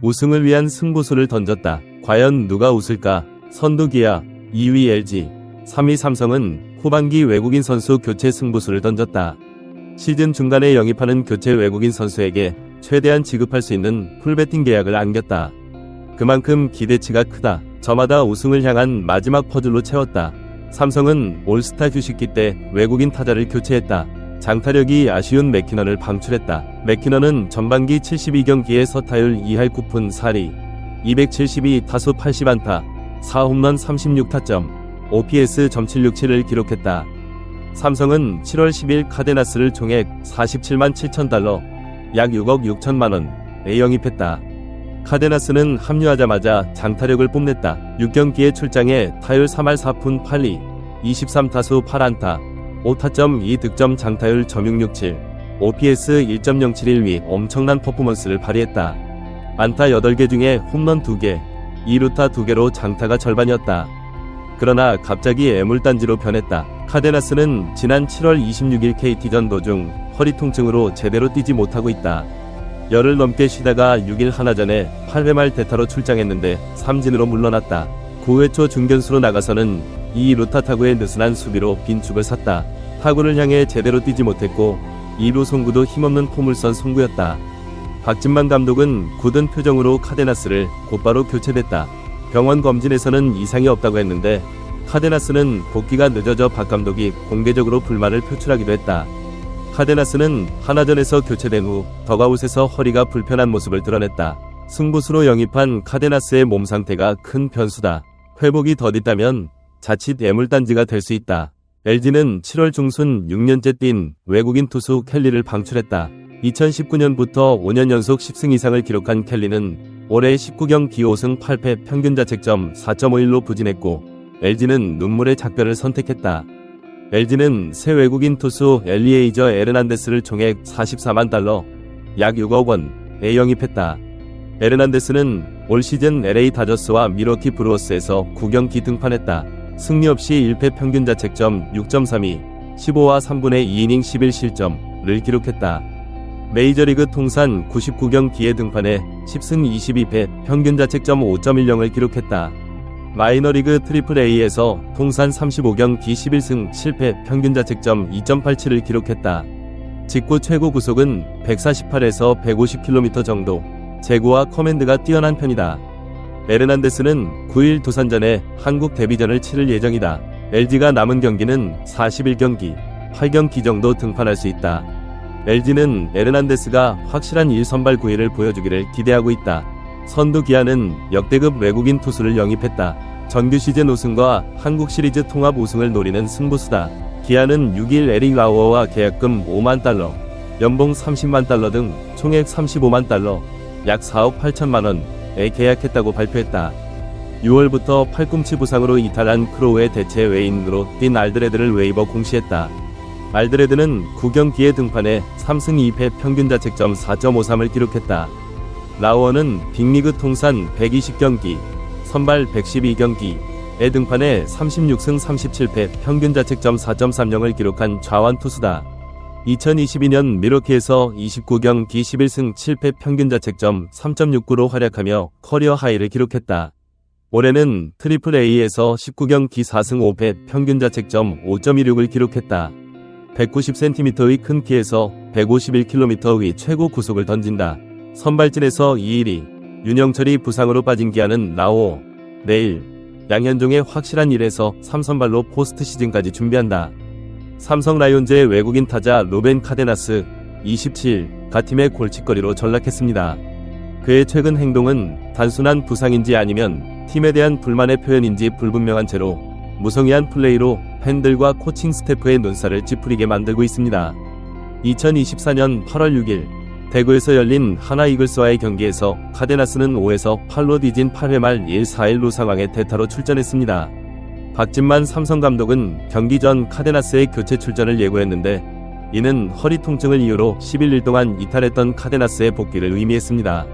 우승을 위한 승부수를 던졌다. 과연 누가 웃을까? 선두 기아, 2위 LG, 3위 삼성은 후반기 외국인 선수 교체 승부수를 던졌다. 시즌 중간에 영입하는 교체 외국인 선수에게 최대한 지급할 수 있는 풀베팅 계약을 안겼다. 그만큼 기대치가 크다. 저마다 우승을 향한 마지막 퍼즐로 채웠다. 삼성은 올스타 휴식기 때 외국인 타자를 교체했다. 장타력이 아쉬운 맥키넌을 방출했다. 맥키넌은 전반기 72경기에 서타율 2할 9푼 4리, 272 타수 80안타, 4홈런 36타점, OPS .767을 기록했다. 삼성은 7월 10일 카데나스를 총액 47만 7천 달러, 약 6억 6천만 원에 영입했다. 카데나스는 합류하자마자 장타력을 뽐냈다. 6경기에 출장해 타율 3할 4푼 8리, 23타수 8안타, 5타점 2득점 장타율 .667, OPS 1.071위 엄청난 퍼포먼스를 발휘했다. 안타 8개 중에 홈런 2개, 2루타 2개로 장타가 절반이었다. 그러나 갑자기 애물단지로 변했다. 카데나스는 지난 7월 26일 KT전 도중 허리 통증으로 제대로 뛰지 못하고 있다. 열흘 넘게 쉬다가 6일 하나전에 8회 말 대타로 출장했는데 삼진으로 물러났다. 9회 초 중견수로 나가서는 이 루타 타구의 느슨한 수비로 빈축을 샀다. 타구를 향해 제대로 뛰지 못했고 2루 송구도 힘없는 포물선 송구였다. 박진만 감독은 굳은 표정으로 카데나스를 곧바로 교체됐다. 병원 검진에서는 이상이 없다고 했는데 카데나스는 복귀가 늦어져 박 감독이 공개적으로 불만을 표출하기도 했다. 카데나스는 하나전에서 교체된 후 더가웃에서 허리가 불편한 모습을 드러냈다. 승부수로 영입한 카데나스의 몸 상태가 큰 변수다. 회복이 더딘다면 자칫 애물단지가 될 수 있다. LG는 7월 중순 6년째 뛴 외국인 투수 켈리를 방출했다. 2019년부터 5년 연속 10승 이상을 기록한 켈리는 올해 19경 기 5승 8패 평균 자책점 4.51로 부진했고 LG는 눈물의 작별을 선택했다. LG는 새 외국인 투수 엘리에이저 에르난데스를 총액 44만 달러, 약 6억 원에 영입했다. 에르난데스는 올 시즌 LA 다저스와 미러키 브루어스에서 9경기 등판했다. 승리 없이 1패 평균 자책점 6.32, 15와 3분의 2이닝 11실점을 기록했다. 메이저리그 통산 99경기에 등판해 10승 22패 평균 자책점 5.10을 기록했다. 마이너리그 트리플 A에서 통산 35경기 11승 7패 평균 자책점 2.87을 기록했다. 직구 최고 구속은 148에서 150km 정도, 제구와 커맨드가 뛰어난 편이다. 에르난데스는 9일 두산전에 한국 데뷔전을 치를 예정이다. LG가 남은 경기는 41경기, 8경기 정도 등판할 수 있다. LG는 에르난데스가 확실한 1선발 구위를 보여주기를 기대하고 있다. 선두 기아는 역대급 외국인 투수를 영입했다. 정규 시즌 우승과 한국 시리즈 통합 우승을 노리는 승부수다. 기아는 6일 에릭 라우어와 계약금 5만 달러, 연봉 30만 달러 등 총액 35만 달러, 약 4억 8천만 원에 계약했다고 발표했다. 6월부터 팔꿈치 부상으로 이탈한 크로우의 대체 외인으로 뛴 알드레드를 웨이버 공시했다. 알드레드는 9경기에 등판해 3승 2패 평균 자책점 4.53을 기록했다. 라우어는 빅리그 통산 120경기, 선발 112경기에 등판해 36승 37패 평균 자책점 4.30을 기록한 좌완 투수다. 2022년 미러키에서 29경기 11승 7패 평균 자책점 3.69로 활약하며 커리어 하이를 기록했다. 올해는 트리플 A에서 19경기 4승 5패 평균 자책점 5.16을 기록했다. 190cm의 큰 키에서 151km의 최고 구속을 던진다. 선발진에서 2일이 윤영철이 부상으로 빠진 기아는 라오, 내일, 양현종의 확실한 일에서 3선발로 포스트 시즌까지 준비한다. 삼성 라이온즈의 외국인 타자 로벤 카데나스 27, 가 팀의 골칫거리로 전락했습니다. 그의 최근 행동은 단순한 부상인지 아니면 팀에 대한 불만의 표현인지 불분명한 채로 무성의한 플레이로 팬들과 코칭 스태프의 눈살을 찌푸리게 만들고 있습니다. 2024년 8월 6일 대구에서 열린 하나 이글스와의 경기에서 카데나스는 5에서 8로 뒤진 8회 말 1, 4일루 상황에 대타로 출전했습니다. 박진만 삼성 감독은 경기 전 카데나스의 교체 출전을 예고했는데 이는 허리 통증을 이유로 11일 동안 이탈했던 카데나스의 복귀를 의미했습니다.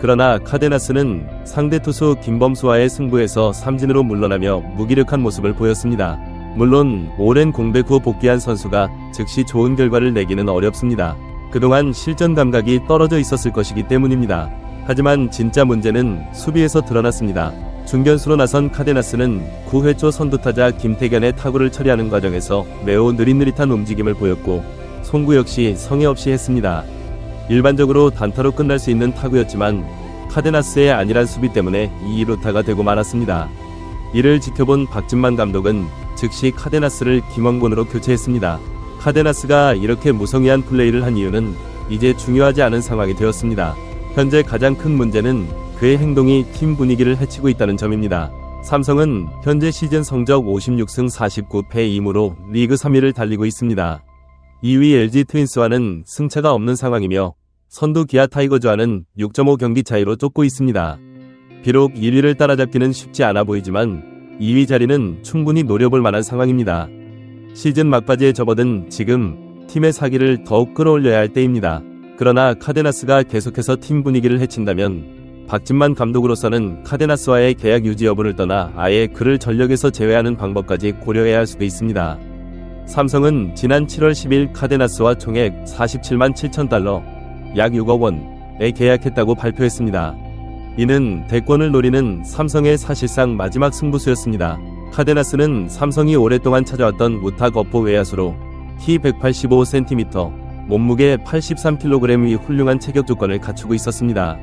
그러나 카데나스는 상대 투수 김범수와의 승부에서 삼진으로 물러나며 무기력한 모습을 보였습니다. 물론 오랜 공백 후 복귀한 선수가 즉시 좋은 결과를 내기는 어렵습니다. 그동안 실전 감각이 떨어져 있었을 것이기 때문입니다. 하지만 진짜 문제는 수비에서 드러났습니다. 중견수로 나선 카데나스는 9회 초 선두타자 김태견의 타구를 처리하는 과정에서 매우 느릿느릿한 움직임을 보였고 송구 역시 성의 없이 했습니다. 일반적으로 단타로 끝날 수 있는 타구였지만 카데나스의 안일한 수비 때문에 2루타가 되고 말았습니다. 이를 지켜본 박진만 감독은 즉시 카데나스를 김원곤으로 교체했습니다. 카데나스가 이렇게 무성의한 플레이를 한 이유는 이제 중요하지 않은 상황이 되었습니다. 현재 가장 큰 문제는 그의 행동이 팀 분위기를 해치고 있다는 점입니다. 삼성은 현재 시즌 성적 56승 49패 2무로 리그 3위를 달리고 있습니다. 2위 LG 트윈스와는 승차가 없는 상황이며 선두 기아 타이거즈와는 6.5 경기 차이로 쫓고 있습니다. 비록 1위를 따라잡기는 쉽지 않아 보이지만 2위 자리는 충분히 노려볼 만한 상황입니다. 시즌 막바지에 접어든 지금 팀의 사기를 더욱 끌어올려야 할 때입니다. 그러나 카데나스가 계속해서 팀 분위기를 해친다면 박진만 감독으로서는 카데나스와의 계약 유지 여부를 떠나 아예 그를 전력에서 제외하는 방법까지 고려해야 할 수도 있습니다. 삼성은 지난 7월 10일 카데나스와 총액 47만 7천 달러, 약 6억 원에 계약했다고 발표했습니다. 이는 대권을 노리는 삼성의 사실상 마지막 승부수였습니다. 카데나스는 삼성이 오랫동안 찾아왔던 우타 거포 외야수로 키 185cm, 몸무게 83kg의 훌륭한 체격 조건을 갖추고 있었습니다.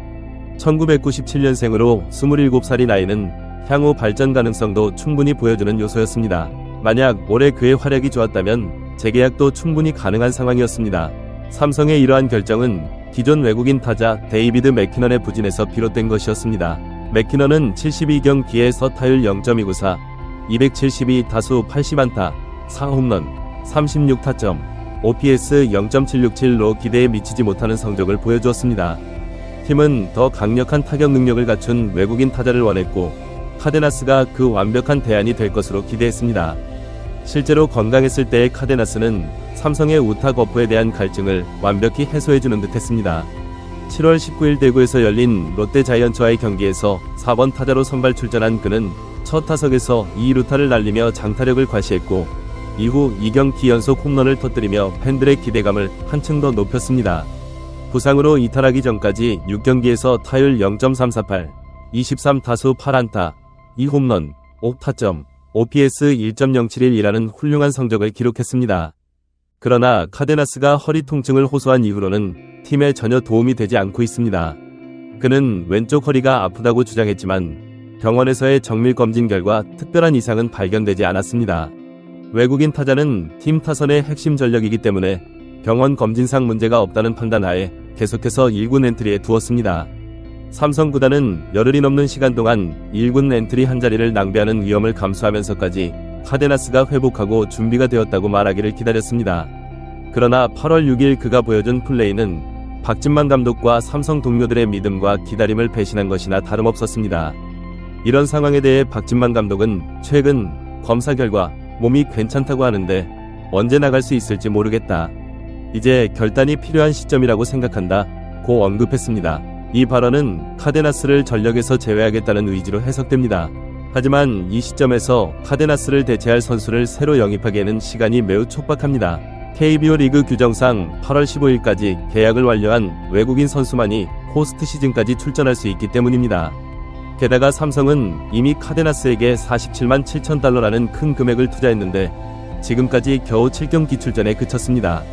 1997년생으로 27살이 나이는 향후 발전 가능성도 충분히 보여주는 요소였습니다. 만약 올해 그의 활약이 좋았다면 재계약도 충분히 가능한 상황이었습니다. 삼성의 이러한 결정은 기존 외국인 타자 데이비드 맥키넌의 부진에서 비롯된 것이었습니다. 맥키넌은 72경 기에서 타율 0.294, 272 다수 80안타, 4홈런, 36타점, OPS 0.767로 기대에 미치지 못하는 성적을 보여주었습니다. 팀은 더 강력한 타격 능력을 갖춘 외국인 타자를 원했고 카데나스가 그 완벽한 대안이 될 것으로 기대했습니다. 실제로 건강했을 때의 카데나스는 삼성의 우타 거포에 대한 갈증을 완벽히 해소해주는 듯 했습니다. 7월 19일 대구에서 열린 롯데 자이언츠와의 경기에서 4번 타자로 선발 출전한 그는 첫 타석에서 2루타를 날리며 장타력을 과시했고 이후 2경 기 연속 홈런을 터뜨리며 팬들의 기대감을 한층 더 높였습니다. 부상으로 이탈하기 전까지 6경기에서 타율 0.348, 23타수 8안타, 2홈런, 5타점, OPS 1.071이라는 훌륭한 성적을 기록했습니다. 그러나 카데나스가 허리 통증을 호소한 이후로는 팀에 전혀 도움이 되지 않고 있습니다. 그는 왼쪽 허리가 아프다고 주장했지만 병원에서의 정밀 검진 결과 특별한 이상은 발견되지 않았습니다. 외국인 타자는 팀 타선의 핵심 전력이기 때문에 병원 검진상 문제가 없다는 판단하에 계속해서 1군 엔트리에 두었습니다. 삼성 구단은 열흘이 넘는 시간 동안 1군 엔트리 한 자리를 낭비하는 위험을 감수하면서까지 카데나스가 회복하고 준비가 되었다고 말하기를 기다렸습니다. 그러나 8월 6일 그가 보여준 플레이는 박진만 감독과 삼성 동료들의 믿음과 기다림을 배신한 것이나 다름없었습니다. 이런 상황에 대해 박진만 감독은 최근 검사 결과 몸이 괜찮다고 하는데 언제 나갈 수 있을지 모르겠다. 이제 결단이 필요한 시점이라고 생각한다. 고 언급했습니다. 이 발언은 카데나스를 전력에서 제외하겠다는 의지로 해석됩니다. 하지만 이 시점에서 카데나스를 대체할 선수를 새로 영입하기에는 시간이 매우 촉박합니다. KBO 리그 규정상 8월 15일까지 계약을 완료한 외국인 선수만이 포스트 시즌까지 출전할 수 있기 때문입니다. 게다가 삼성은 이미 카데나스에게 47만 7천 달러라는 큰 금액을 투자했는데 지금까지 겨우 7경기 출전에 그쳤습니다.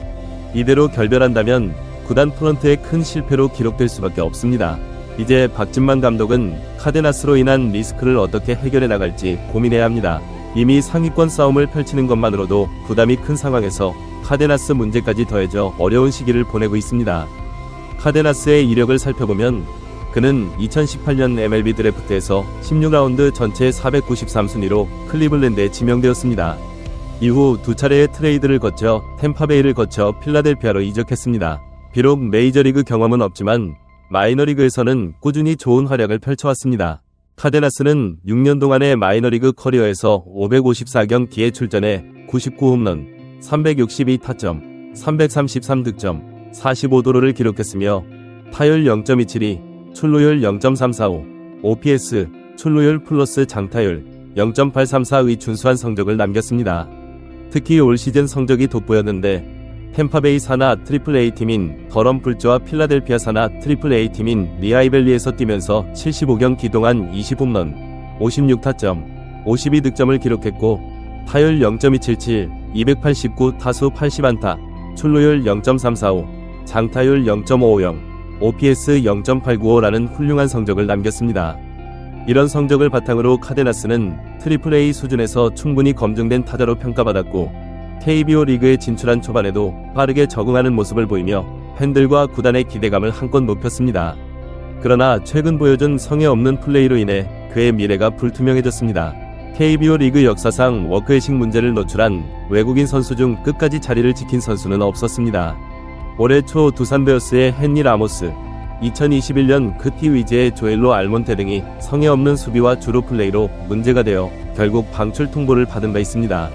이대로 결별한다면 구단 프런트의 큰 실패로 기록될 수밖에 없습니다. 이제 박진만 감독은 카데나스로 인한 리스크를 어떻게 해결해 나갈지 고민해야 합니다. 이미 상위권 싸움을 펼치는 것만으로도 부담이 큰 상황에서 카데나스 문제까지 더해져 어려운 시기를 보내고 있습니다. 카데나스의 이력을 살펴보면 그는 2018년 MLB 드래프트에서 16라운드 전체 493순위로 클리블랜드에 지명되었습니다. 이후 두 차례의 트레이드를 거쳐 템파베이를 거쳐 필라델피아로 이적했습니다. 비록 메이저리그 경험은 없지만 마이너리그에서는 꾸준히 좋은 활약을 펼쳐왔습니다. 카데나스는 6년 동안의 마이너리그 커리어에서 554경 기에 출전해 99홈런, 362타점, 333득점, 45도루를 기록했으며 타율 0.272, 출루율 0.345, OPS, 출루율 플러스 장타율, 0.834의 준수한 성적을 남겼습니다. 특히 올 시즌 성적이 돋보였는데 템파베이 산하 트리플 A 팀인 더럼 불즈와 필라델피아 산하 트리플 A 팀인 리아이벨리에서 뛰면서 75경 기동한 20홈런, 56타점, 52득점을 기록했고 타율 0.277, 289 타수 80안타, 출루율 0.345, 장타율 0.550, OPS 0.895라는 훌륭한 성적을 남겼습니다. 이런 성적을 바탕으로 카데나스는 트리플 A 수준에서 충분히 검증된 타자로 평가받았고 KBO 리그에 진출한 초반에도 빠르게 적응하는 모습을 보이며 팬들과 구단의 기대감을 한껏 높였습니다. 그러나 최근 보여준 성의 없는 플레이로 인해 그의 미래가 불투명해졌습니다. KBO 리그 역사상 워크의식 문제를 노출한 외국인 선수 중 끝까지 자리를 지킨 선수는 없었습니다. 올해 초 두산 베어스의 헨리 라모스, 2021년 크티 위즈의 조엘로 알몬테 등이 성의 없는 수비와 주로 플레이로 문제가 되어 결국 방출 통보를 받은 바 있습니다.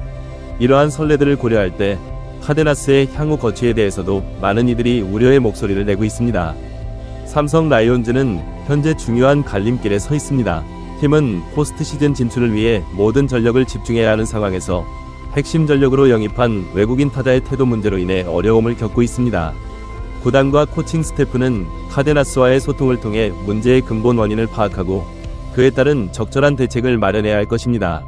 이러한 선례들을 고려할 때 카데나스의 향후 거취에 대해서도 많은 이들이 우려의 목소리를 내고 있습니다. 삼성 라이온즈는 현재 중요한 갈림길에 서 있습니다. 팀은 포스트 시즌 진출을 위해 모든 전력을 집중해야 하는 상황에서 핵심 전력으로 영입한 외국인 타자의 태도 문제로 인해 어려움을 겪고 있습니다. 구단과 코칭 스태프는 카데나스와의 소통을 통해 문제의 근본 원인을 파악하고 그에 따른 적절한 대책을 마련해야 할 것입니다.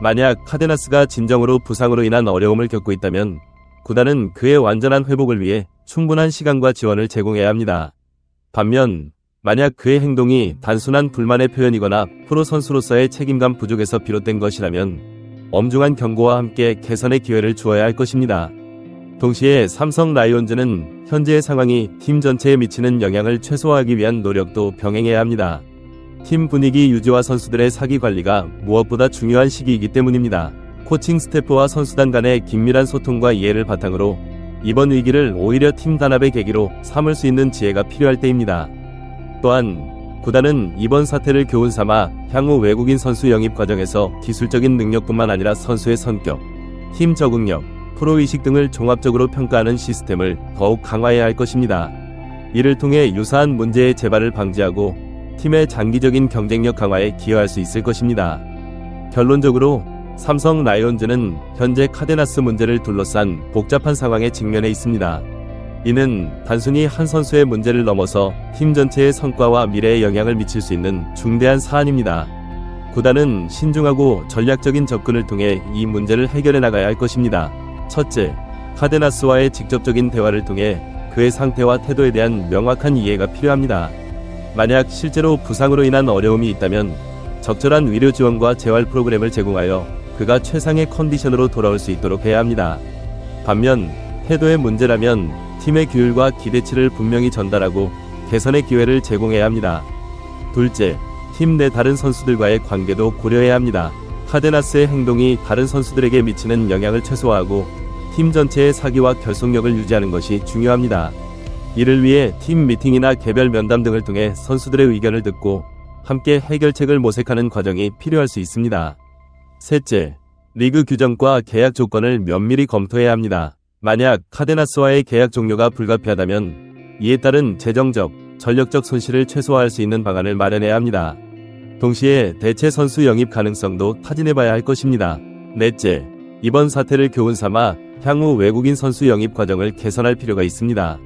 만약 카데나스가 진정으로 부상으로 인한 어려움을 겪고 있다면 구단은 그의 완전한 회복을 위해 충분한 시간과 지원을 제공해야 합니다. 반면 만약 그의 행동이 단순한 불만의 표현이거나 프로 선수로서의 책임감 부족에서 비롯된 것이라면 엄중한 경고와 함께 개선의 기회를 주어야 할 것입니다. 동시에 삼성 라이온즈는 현재의 상황이 팀 전체에 미치는 영향을 최소화하기 위한 노력도 병행해야 합니다. 팀 분위기 유지와 선수들의 사기 관리가 무엇보다 중요한 시기이기 때문입니다. 코칭 스태프와 선수단 간의 긴밀한 소통과 이해를 바탕으로 이번 위기를 오히려 팀 단합의 계기로 삼을 수 있는 지혜가 필요할 때입니다. 또한 구단은 이번 사태를 교훈 삼아 향후 외국인 선수 영입 과정에서 기술적인 능력뿐만 아니라 선수의 성격, 팀 적응력, 프로의식 등을 종합적으로 평가하는 시스템을 더욱 강화해야 할 것입니다. 이를 통해 유사한 문제의 재발을 방지하고 팀의 장기적인 경쟁력 강화에 기여할 수 있을 것입니다. 결론적으로 삼성 라이온즈는 현재 카데나스 문제를 둘러싼 복잡한 상황에 직면해 있습니다. 이는 단순히 한 선수의 문제를 넘어서 팀 전체의 성과와 미래에 영향을 미칠 수 있는 중대한 사안입니다. 구단은 신중하고 전략적인 접근을 통해 이 문제를 해결해 나가야 할 것입니다. 첫째, 카데나스와의 직접적인 대화를 통해 그의 상태와 태도에 대한 명확한 이해가 필요합니다. 만약 실제로 부상으로 인한 어려움이 있다면 적절한 위료 지원과 재활 프로그램을 제공하여 그가 최상의 컨디션으로 돌아올 수 있도록 해야 합니다. 반면 태도의 문제라면 팀의 규율과 기대치를 분명히 전달하고 개선의 기회를 제공해야 합니다. 둘째, 팀 내 다른 선수들과의 관계도 고려해야 합니다. 카데나스의 행동이 다른 선수들에게 미치는 영향을 최소화하고 팀 전체의 사기와 결속력을 유지하는 것이 중요합니다. 이를 위해 팀 미팅이나 개별 면담 등을 통해 선수들의 의견을 듣고 함께 해결책을 모색하는 과정이 필요할 수 있습니다. 셋째, 리그 규정과 계약 조건을 면밀히 검토해야 합니다. 만약 카데나스와의 계약 종료가 불가피하다면 이에 따른 재정적, 전력적 손실을 최소화할 수 있는 방안을 마련해야 합니다. 동시에 대체 선수 영입 가능성도 타진해봐야 할 것입니다. 넷째, 이번 사태를 교훈 삼아 향후 외국인 선수 영입 과정을 개선할 필요가 있습니다.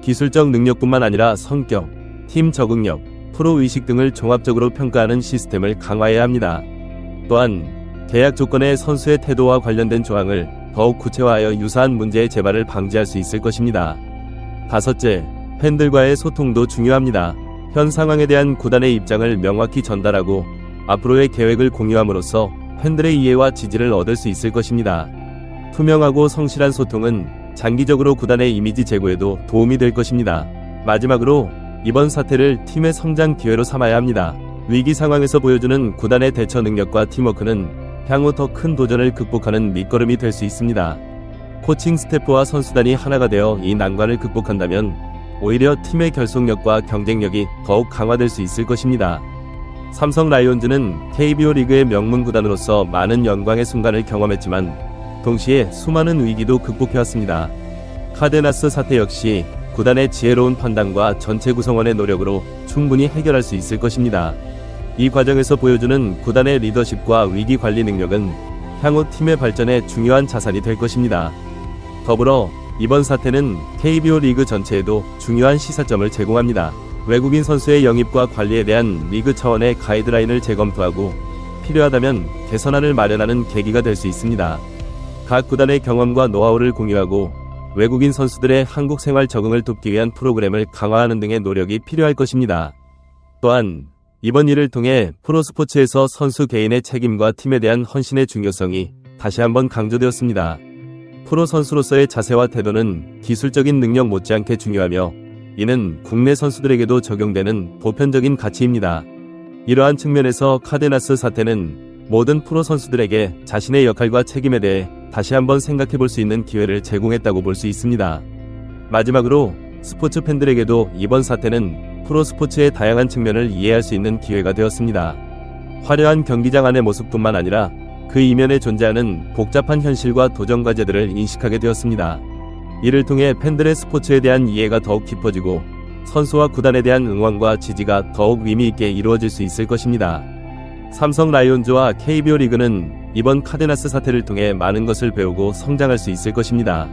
기술적 능력뿐만 아니라 성격, 팀 적응력, 프로 의식 등을 종합적으로 평가하는 시스템을 강화해야 합니다. 또한 계약 조건의 선수의 태도와 관련된 조항을 더욱 구체화하여 유사한 문제의 재발을 방지할 수 있을 것입니다. 다섯째, 팬들과의 소통도 중요합니다. 현 상황에 대한 구단의 입장을 명확히 전달하고 앞으로의 계획을 공유함으로써 팬들의 이해와 지지를 얻을 수 있을 것입니다. 투명하고 성실한 소통은 장기적으로 구단의 이미지 제고에도 도움이 될 것입니다. 마지막으로 이번 사태를 팀의 성장 기회로 삼아야 합니다. 위기 상황에서 보여주는 구단의 대처 능력과 팀워크는 향후 더 큰 도전을 극복하는 밑거름이 될 수 있습니다. 코칭 스태프와 선수단이 하나가 되어 이 난관을 극복한다면 오히려 팀의 결속력과 경쟁력이 더욱 강화될 수 있을 것입니다. 삼성 라이온즈는 KBO 리그의 명문 구단으로서 많은 영광의 순간을 경험했지만 동시에 수많은 위기도 극복해왔습니다. 카데나스 사태 역시 구단의 지혜로운 판단과 전체 구성원의 노력으로 충분히 해결할 수 있을 것입니다. 이 과정에서 보여주는 구단의 리더십과 위기 관리 능력은 향후 팀의 발전에 중요한 자산이 될 것입니다. 더불어 이번 사태는 KBO 리그 전체에도 중요한 시사점을 제공합니다. 외국인 선수의 영입과 관리에 대한 리그 차원의 가이드라인을 재검토하고 필요하다면 개선안을 마련하는 계기가 될 수 있습니다. 각 구단의 경험과 노하우를 공유하고 외국인 선수들의 한국 생활 적응을 돕기 위한 프로그램을 강화하는 등의 노력이 필요할 것입니다. 또한 이번 일을 통해 프로스포츠에서 선수 개인의 책임과 팀에 대한 헌신의 중요성이 다시 한번 강조되었습니다. 프로 선수로서의 자세와 태도는 기술적인 능력 못지않게 중요하며 이는 국내 선수들에게도 적용되는 보편적인 가치입니다. 이러한 측면에서 카데나스 사태는 모든 프로 선수들에게 자신의 역할과 책임에 대해 다시 한번 생각해 볼 수 있는 기회를 제공했다고 볼 수 있습니다. 마지막으로 스포츠 팬들에게도 이번 사태는 프로 스포츠의 다양한 측면을 이해할 수 있는 기회가 되었습니다. 화려한 경기장 안의 모습뿐만 아니라 그 이면에 존재하는 복잡한 현실과 도전 과제들을 인식하게 되었습니다. 이를 통해 팬들의 스포츠에 대한 이해가 더욱 깊어지고 선수와 구단에 대한 응원과 지지가 더욱 의미 있게 이루어질 수 있을 것입니다. 삼성 라이온즈와 KBO 리그는 이번 카데나스 사태를 통해 많은 것을 배우고 성장할 수 있을 것입니다.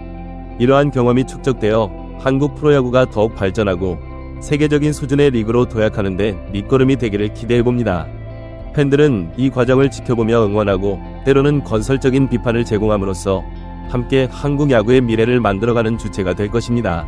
이러한 경험이 축적되어 한국 프로야구가 더욱 발전하고 세계적인 수준의 리그로 도약하는데 밑거름이 되기를 기대해 봅니다. 팬들은 이 과정을 지켜보며 응원하고 때로는 건설적인 비판을 제공함으로써 함께 한국 야구의 미래를 만들어가는 주체가 될 것입니다.